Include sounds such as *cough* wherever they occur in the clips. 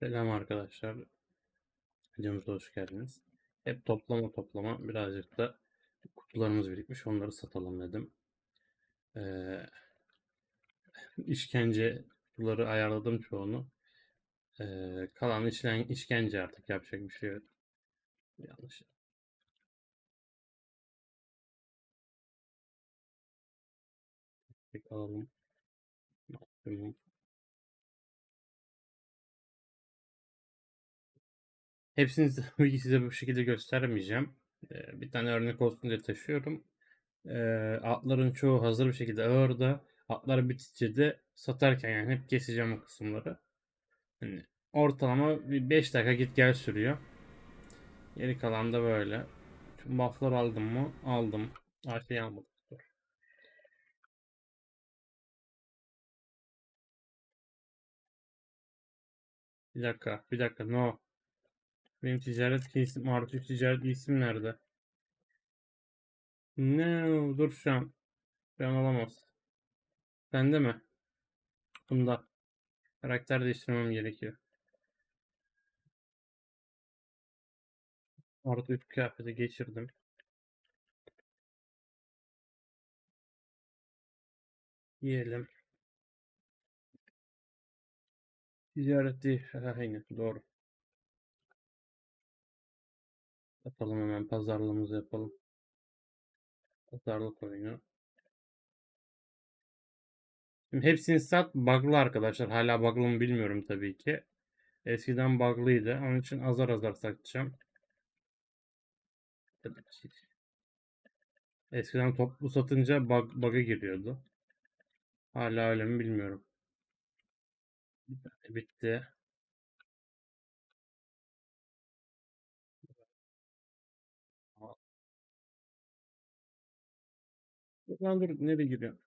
Selam arkadaşlar. Videomuza hoş geldiniz. Hep toplama toplama birazcık da kutularımız birikmiş. Onları satalım dedim. Ee, işkence kutuları ayarladım çoğunu. Ee, kalan işlen, işkence artık yapacak bir şey yok. Yanlış. Alalım. Maksimum. Hepsini tabii ki size bu şekilde göstermeyeceğim. Ee, bir tane örnek olsun diye taşıyorum. Ee, atların çoğu hazır bir şekilde ağırda. Atlar bitince de satarken yani hep keseceğim o kısımları. Hani ortalama bir 5 dakika git gel sürüyor. Geri kalan da böyle. Şu buff'lar aldım mı? Aldım. Her şeyi almadım. Bir dakika. Bir dakika. No. Benim ticaret kesim artı ticaret isim nerede? No. Dur şu an. Şu an olamaz. Mi? Bunda. Karakter değiştirmem gerekiyor. Artı 3 kıyafeti geçirdim. Yiyelim. Ticaret değil. Aynen doğru. Yapalım hemen pazarlığımızı yapalım. Pazarlık oyunu. Şimdi hepsini sat bug'lı arkadaşlar. Hala bug'lı mı bilmiyorum tabii ki. Eskiden bug'lıydı. Onun için azar azar satacağım. Eskiden toplu satınca bug, bug'a giriyordu. Hala öyle mi bilmiyorum. Bitti. Lan dur nereye giriyor?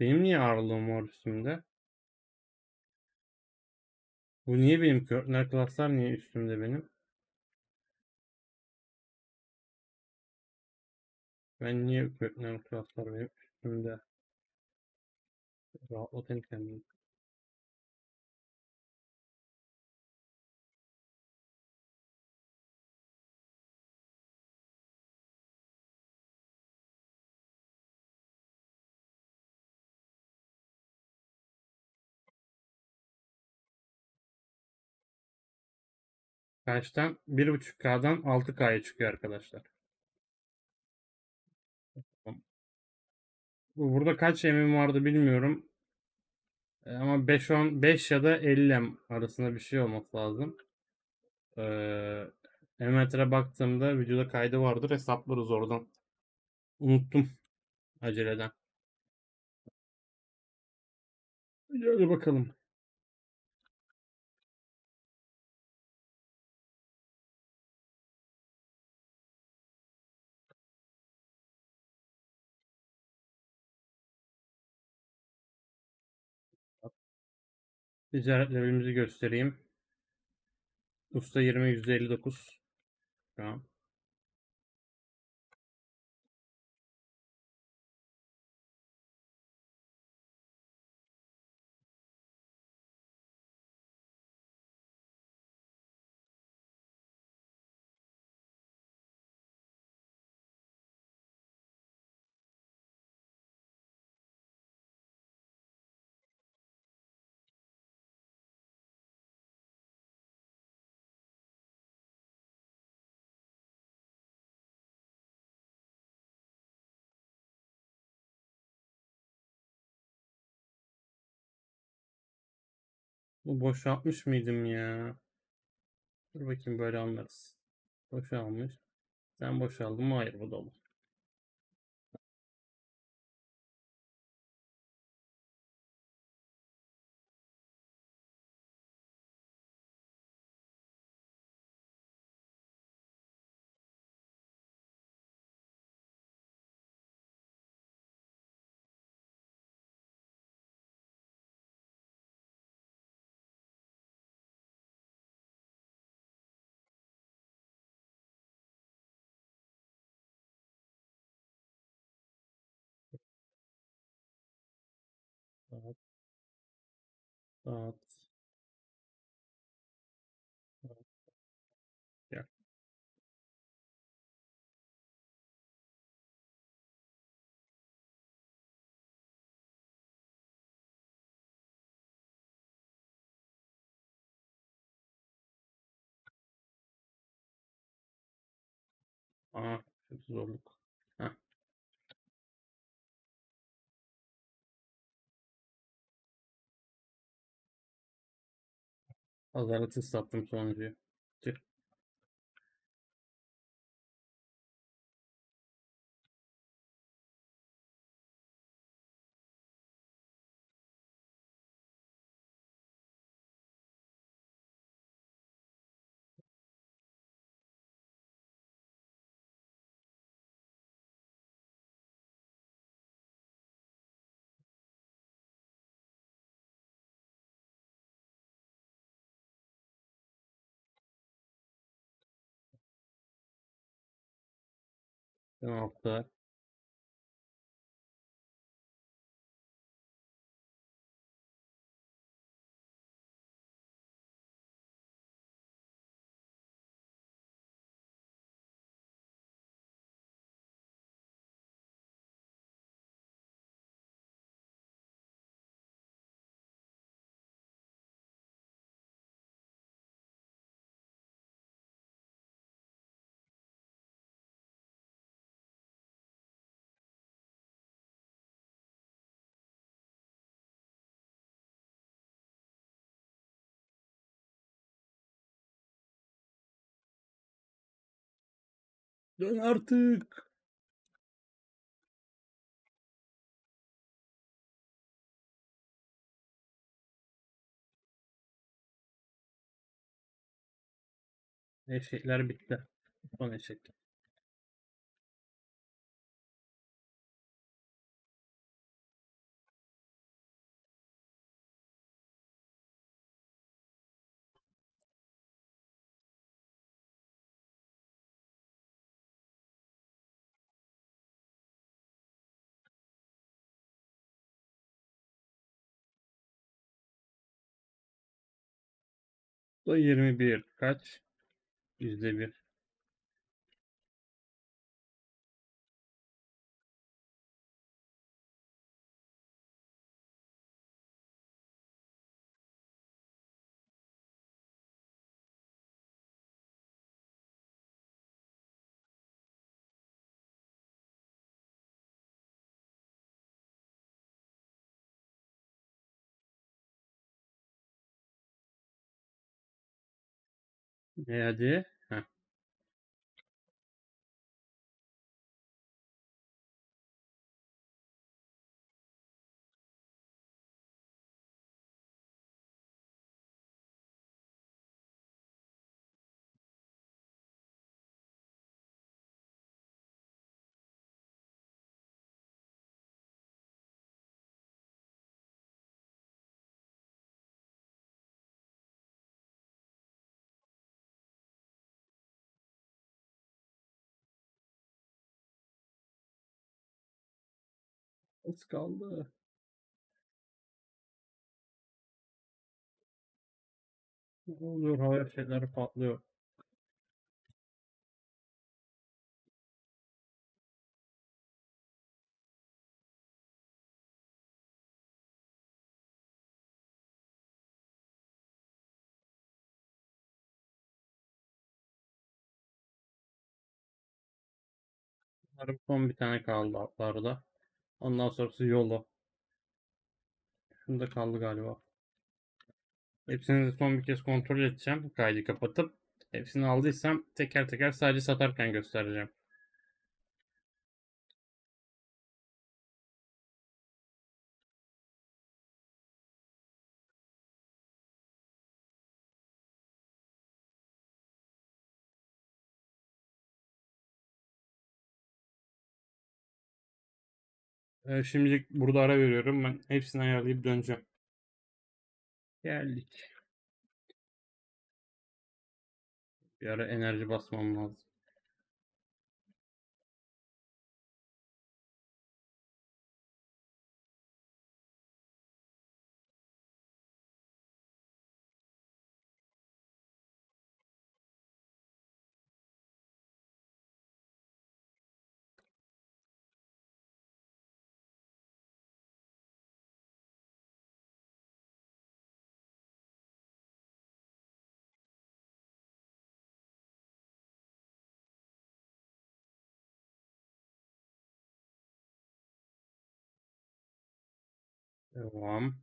Benim niye ağırlığım var üstümde? Bu niye benim kökler klaslar niye üstümde benim? Ben niye kökler klaslar benim üstümde? Rahatlatayım kendimi. Kaçtan? 1.5K'dan 6K'ya çıkıyor arkadaşlar. Bu Burada kaç emim vardı bilmiyorum. E, Ama 5 10 5 ya da 50 em arasında bir şey olması lazım. Ee, Emetre baktığımda videoda kaydı vardır. Hesaplarız oradan. Unuttum aceleden. Hadi bakalım. Ticaret göstereyim. Usta 20 %59. Tamam. Bu boşaltmış mıydım ya? Dur bakayım böyle anlarız. Boşalmış. Sen boşaldın mı? Hayır bu dolu. Saat. Gel. Aa, kötü zorluk. Heh. Pazarlıksız sattım sonuncuyu. Penaltı. Dön artık. Eşekler bitti. Son eşek. Bu 21 kaç? %1. Hadi? Az kaldı. Ne oluyor? Havaya şeyler patlıyor. Umarım son bir tane kaldı atlarda. Ondan sonrası yolu. Şunda kaldı galiba. Hepsini de son bir kez kontrol edeceğim. Kaydı kapatıp. Hepsini aldıysam teker teker sadece satarken göstereceğim. Ee, şimdilik burada ara veriyorum. Ben hepsini ayarlayıp döneceğim. Geldik. Bir ara enerji basmam lazım. Devam.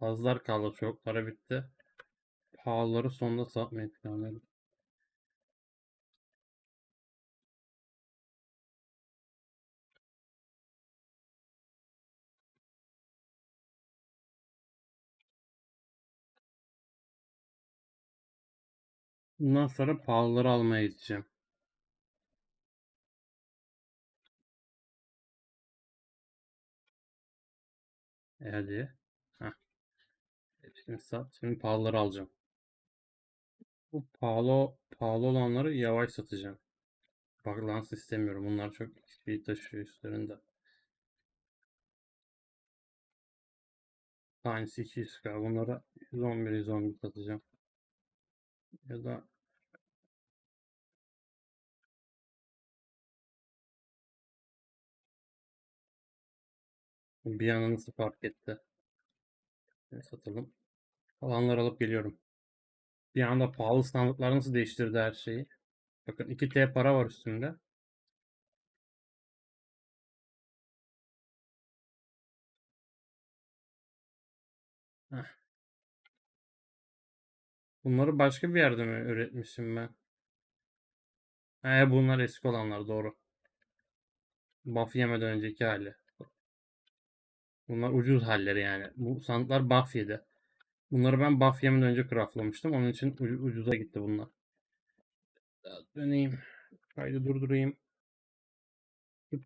Azlar kaldı çok. Para bitti. Pahalıları sonunda satmayı planlıyorum. Bundan sonra pahalıları almaya gideceğim. E hadi. Heh. Hepsini sat. Şimdi pahalıları alacağım. Bu pahalı pahalı olanları yavaş satacağım. Balans istemiyorum. Bunlar çok XP taşıyor üstlerinde. Tanesi 200k. Bunlara 111 111 satacağım. Ya da bir an nasıl fark etti. Ne satalım. Kalanları alıp geliyorum. Bir anda pahalı sandıklar nasıl değiştirdi her şeyi. Bakın 2T para var üstünde. Heh. Bunları başka bir yerde mi üretmişim ben? He bunlar eski olanlar doğru. Buff yemeden önceki hali. Bunlar ucuz halleri yani. Bu sandıklar buff. Bunları ben buff yemeden önce craftlamıştım. Onun için ucu- ucuza gitti bunlar. Döneyim. Kaydı durdurayım.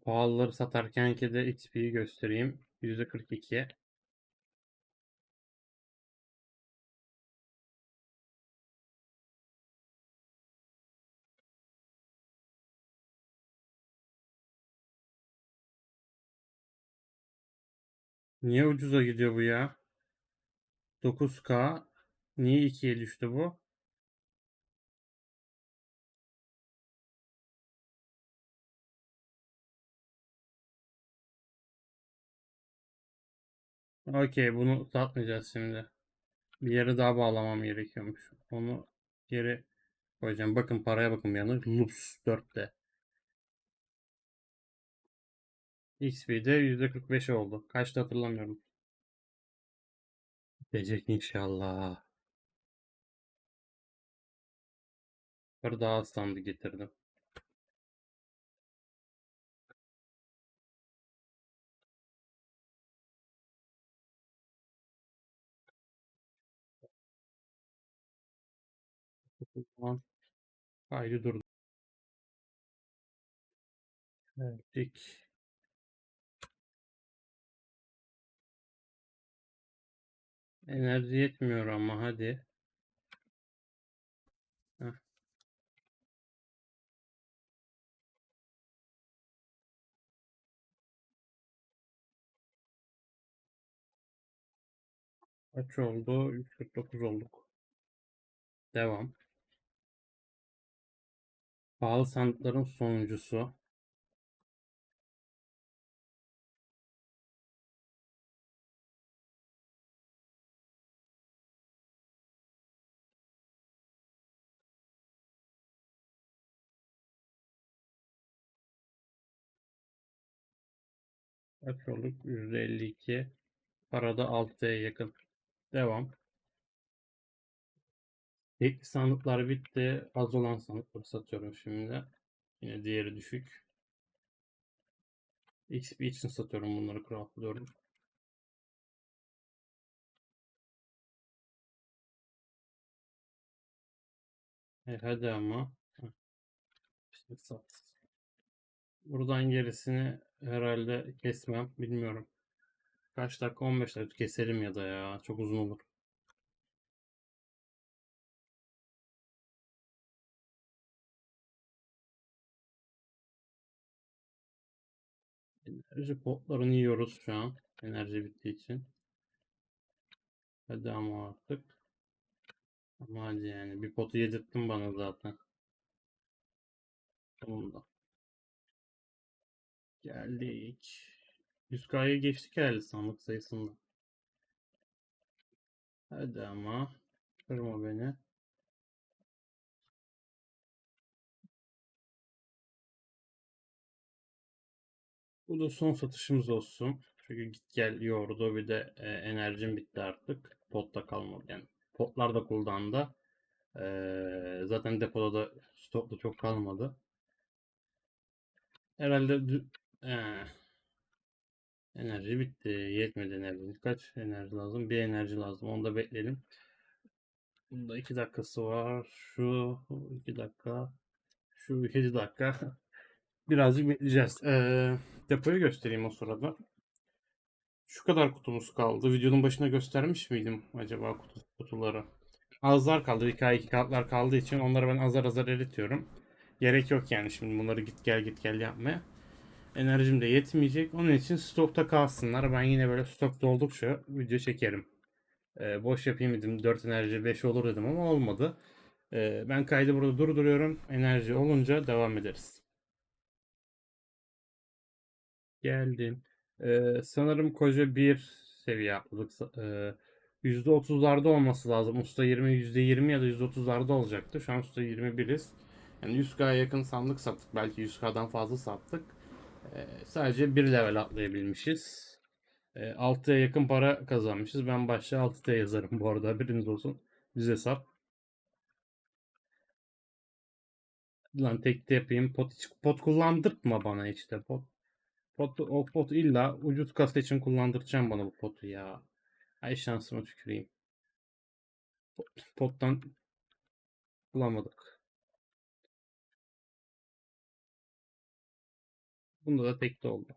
Pahalıları satarken ki de XP'yi göstereyim. %42'ye. Niye ucuza gidiyor bu ya? 9K. Niye 2'ye düştü bu? Okey bunu satmayacağız şimdi. Bir yere daha bağlamam gerekiyormuş. Onu geri koyacağım. Bakın paraya bakın bir yana. Lups 4'te. XP'de %45 oldu. Kaçtı hatırlamıyorum. Gidecek inşallah. Bir daha standı getirdim. Kaydı durdu. Evet. Enerji yetmiyor ama hadi. Heh. Kaç oldu? 149 olduk. Devam. Pahalı sandıkların sonuncusu. Kaç olduk? %52. Parada 6'ya yakın. Devam. Tekli sandıklar bitti. Az olan sandıkları satıyorum şimdi. Yine diğeri düşük. XP için satıyorum bunları craftlıyorum. E hadi ama. İşte sat. Buradan gerisini herhalde kesmem. Bilmiyorum. Kaç dakika? 15 dakika keserim ya da ya. Çok uzun olur. Enerji potlarını yiyoruz şu an. Enerji bittiği için. Hadi ama artık. Ama hadi yani. Bir potu yedirttin bana zaten. Sonunda. Geldik. 100K'ya geçtik herhalde sandık sayısında. Hadi ama. Kırma beni. Bu da son satışımız olsun. Çünkü git gel yordu bir de e, enerjim bitti artık. Potta kalmadı yani. Potlar da cooldown'da. E, zaten depoda da stokta çok kalmadı. Herhalde enerji bitti. Yetmedi enerji. Kaç enerji lazım? Bir enerji lazım. Onu da bekleyelim. Bunda 2 dakikası var. Şu 2 dakika. Şu 7 dakika. *laughs* Birazcık bekleyeceğiz. Ee, depoyu göstereyim o sırada. Şu kadar kutumuz kaldı. Videonun başına göstermiş miydim acaba kutu, kutuları? Azlar kaldı. Hikaye iki kağıtlar kaldığı için onları ben azar azar eritiyorum. Gerek yok yani şimdi bunları git gel git gel yapmaya. Enerjim de yetmeyecek. Onun için stokta kalsınlar. Ben yine böyle stok doldukça video çekerim. Ee, boş yapayım dedim. 4 enerji 5 olur dedim ama olmadı. Ee, ben kaydı burada durduruyorum. Enerji olunca devam ederiz. Geldim. Ee, sanırım koca bir seviye atladık. Ee, %30'larda olması lazım. Usta 20, %20 ya da %30'larda olacaktı. Şu an usta 21'iz. Yani 100K'ya yakın sandık sattık. Belki 100K'dan fazla sattık. Ee, sadece bir level atlayabilmişiz. Ee, 6'ya yakın para kazanmışız. Ben başta 6T yazarım bu arada. Haberiniz olsun. Düz hesap. Lan tekte yapayım. Pot, hiç- pot kullandırtma bana işte. Pot, pot, o pot illa ucuz kasa için kullandıracağım bana bu potu ya. Ay şansıma tüküreyim. Pot- Pottan bulamadık. Bunda da tekte oldu.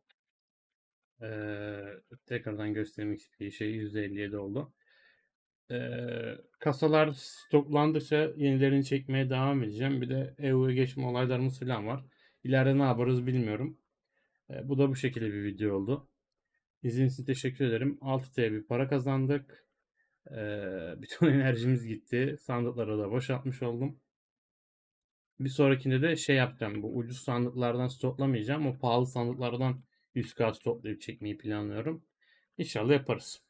Ee, tekrardan göstermek istediği şey %57 oldu. Ee, kasalar stoklandıkça yenilerini çekmeye devam edeceğim. Bir de EU'ya geçme olaylarımız falan var. İleride ne yaparız bilmiyorum. Ee, bu da bu şekilde bir video oldu. İzlediğiniz için teşekkür ederim. 6T bir para kazandık. Ee, *laughs* bütün enerjimiz gitti. Sandıkları da boşaltmış oldum. Bir sonrakinde de şey yapacağım. Bu ucuz sandıklardan stoklamayacağım. O pahalı sandıklardan 100k stoklayıp çekmeyi planlıyorum. İnşallah yaparız.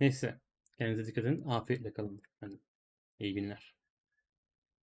Neyse. Kendinize dikkat edin. Afiyetle kalın. efendim. İyi günler.